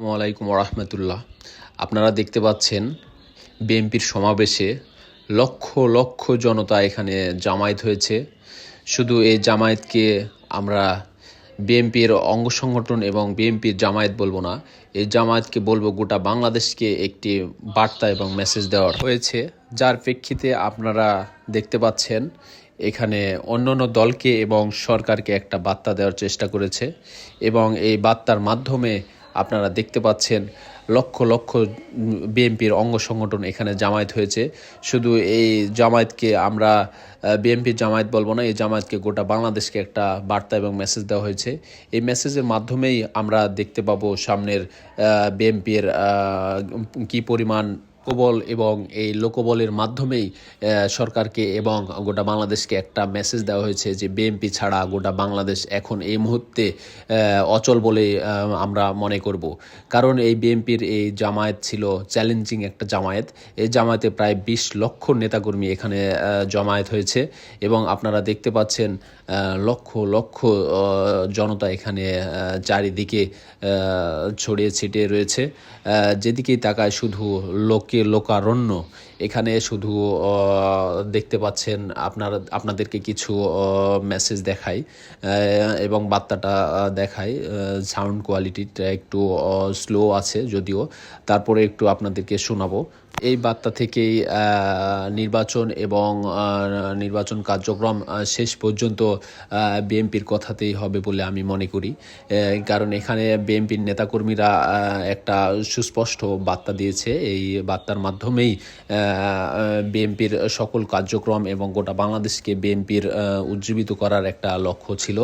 আসসালামাইকুম রহমতুল্লাহ আপনারা দেখতে পাচ্ছেন বিএনপির সমাবেশে লক্ষ লক্ষ জনতা এখানে জামায়াত হয়েছে। শুধু এই জামায়াতকে আমরা বিএনপির অঙ্গ সংগঠন এবং বিএনপির জামায়াত বলব না, এই জামায়াতকে বলব গোটা বাংলাদেশকে একটি বার্তা এবং মেসেজ দেওয়ার হয়েছে। যার প্রেক্ষিতে আপনারা দেখতে পাচ্ছেন, এখানে অন্যান্য দলকে এবং সরকারকে একটা বার্তা দেওয়ার চেষ্টা করেছে এবং এই বার্তার মাধ্যমে আপনারা দেখতে পাচ্ছেন লক্ষ লক্ষ বিএনপির অঙ্গ সংগঠন এখানে জামায়াত হয়েছে। শুধু এই জামায়াতকে আমরা বিএনপির জামায়াত বলব না, এই জামায়াতকে গোটা বাংলাদেশকে একটা বার্তা এবং মেসেজ দেওয়া হয়েছে। এই মেসেজের মাধ্যমেই আমরা দেখতে পাবো সামনের বিএনপির কী পরিমাণ লোকবল এবং এই লোকবলের মাধ্যমেই সরকারকে এবং গোটা বাংলাদেশকে একটা মেসেজ দেওয়া হয়েছে যে বিএনপি ছাড়া গোটা বাংলাদেশ এখন এই মুহূর্তে অচল বলে আমরা মনে করব। কারণ এই বিএনপির এই জামায়াত ছিল চ্যালেঞ্জিং একটা জামায়াত। এই জামায়াতে প্রায় বিশ লক্ষ নেতাকর্মী এখানে জমায়েত হয়েছে এবং আপনারা দেখতে পাচ্ছেন লক্ষ লক্ষ জনতা এখানে চারিদিকে ছড়িয়ে ছিটিয়ে রয়েছে। যেদিকেই তাকায় শুধু লোকে লোকারণ্য। এখানে শুধু দেখতে পাচ্ছেন আপনার, আপনাদেরকে কিছু মেসেজ দেখাই এবং বার্তাটা দেখায় সাউন্ড কোয়ালিটিটা একটু স্লো আছে যদিও। তারপরে একটু আপনাদেরকে শোনাবো। এই বার্তা থেকেই নির্বাচন এবং নির্বাচন কার্যক্রম শেষ পর্যন্ত বিএনপির কথাতেই হবে বলে আমি মনে করি। কারণ এখানে বিএনপির নেতাকর্মীরা একটা সুস্পষ্ট বার্তা দিয়েছে। এই বার্তার মাধ্যমেই বিএনপির সকল কার্যক্রম এবং গোটা বাংলাদেশকে বিএনপির উজ্জীবিত করার একটা লক্ষ্য ছিল।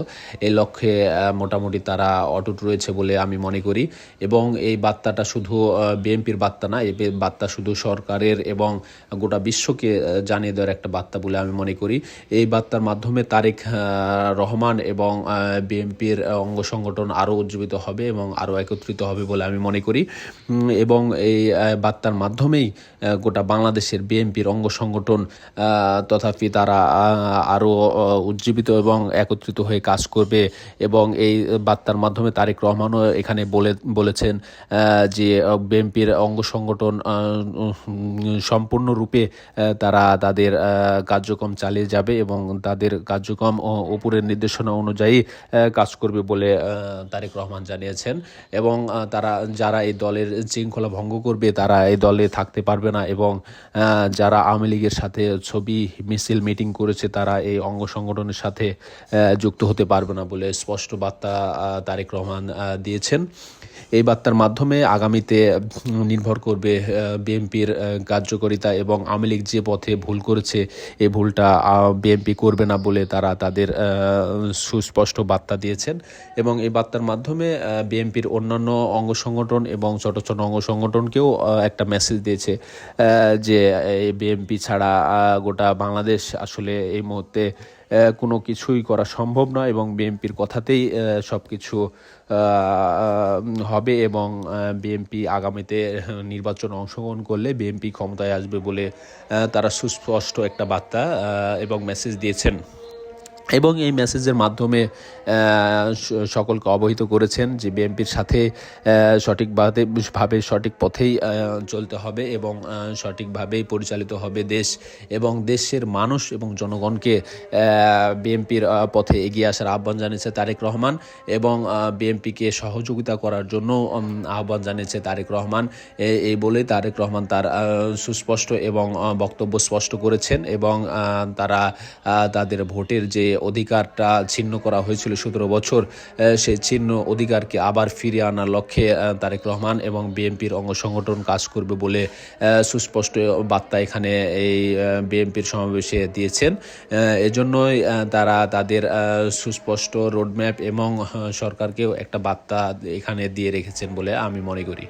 এই লক্ষ্যে মোটামুটি তারা অটুট রয়েছে বলে আমি মনে করি। এবং এই বার্তাটা শুধু বিএনপির বার্তা না এই বার্তা শুধু সরকারের এবং গোটা বিশ্বকে জানিয়ে দেওয়ার একটা বার্তা বলে আমি মনে করি। এই বার্তার মাধ্যমে তারেক রহমান এবং বিএনপির অঙ্গ সংগঠন আরও উজ্জীবিত হবে এবং আরও একত্রিত হবে বলে আমি মনে করি। এবং এই বার্তার মাধ্যমেই গোটা বাংলাদেশের বিএনপির অঙ্গ সংগঠন তথাপি তারা আরও উজ্জীবিত এবং একত্রিত হয়ে কাজ করবে এবং এই বার্তার মাধ্যমে তারেক রহমানও এখানে বলে, বলেছেন যে বিএনপির অঙ্গ সংগঠন সম্পূর্ণরূপে তারা তাদের কার্যক্রম চালিয়ে যাবে এবং তাদের কার্যক্রম ও উপরের নির্দেশনা অনুযায়ী কাজ করবে বলে তারেক রহমান জানিয়েছেন। এবং তারা, যারা এই দলের শৃঙ্খলা ভঙ্গ করবে, তারা এই দলে থাকতে পারবে না এবং যারা আওয়ামী লীগের সাথে ছবি, মিছিল, মিটিং করেছে, তারা এই অঙ্গ সংগঠনের সাথে যুক্ত হতে পারবে না বলে স্পষ্ট বার্তা তারেক রহমান দিয়েছেন। এই বার্তার মাধ্যমে আগামীতে নির্ভর করবে বিএনপির কার্যকারিতা এবং আওয়ামী লীগ যে পথে ভুল করেছে, এই ভুলটা বিএনপি করবে না বলে তারা তাদের সুস্পষ্ট বার্তা দিয়েছেন। এবং এই বার্তার মাধ্যমে বিএনপির অন্যান্য অঙ্গ সংগঠন এবং ছোট ছোট অঙ্গ সংগঠনকেও একটা মেসেজ দিয়েছে যে বিএনপি ছাড়া গোটা বাংলাদেশ আসলে এই মুহূর্তে কোনো কিছুই করা সম্ভব নয় এবং বিএনপির কথাতেই সব কিছু হবে এবং বিএনপি আগামীতে নির্বাচনে অংশগ্রহণ করলে বিএনপি ক্ষমতায় আসবে বলে তারা সুস্পষ্ট একটা বার্তা এবং মেসেজ দিয়েছেন। এবং এই মেসেজের মাধ্যমে সকলকে অবহিত করেছেন যে বিএনপির সাথে সঠিকভাবে, ভাবে সঠিক পথেই চলতে হবে এবং সঠিকভাবেই পরিচালিত হবে দেশ এবং দেশের মানুষ এবং জনগণকে বিএনপির পথে এগিয়ে আসার আহ্বান জানিয়েছে তারেক রহমান এবং বিএনপিকে সহযোগিতা করার জন্য আহ্বান জানিয়েছে তারেক রহমান। এই বলে তারেক রহমান তার সুস্পষ্ট এবং বক্তব্য স্পষ্ট করেছেন এবং তারা তাদের ভোটের যে অধিকারটা ছিন্ন করা হয়েছিল সতেরো বছর। সেই ছিন্ন অধিকারকে আবার ফিরিয়ে আনার লক্ষ্যে তারেক রহমান এবং বিএনপির অঙ্গ সংগঠন কাজ করবে বলে সুস্পষ্ট বার্তা এখানে এই বিএনপির সমাবেশে দিয়েছেন। এজন্যই তারা তাদের সুস্পষ্ট রোডম্যাপ এবং সরকারকেও একটা বার্তা এখানে দিয়ে রেখেছেন বলে আমি মনে করি।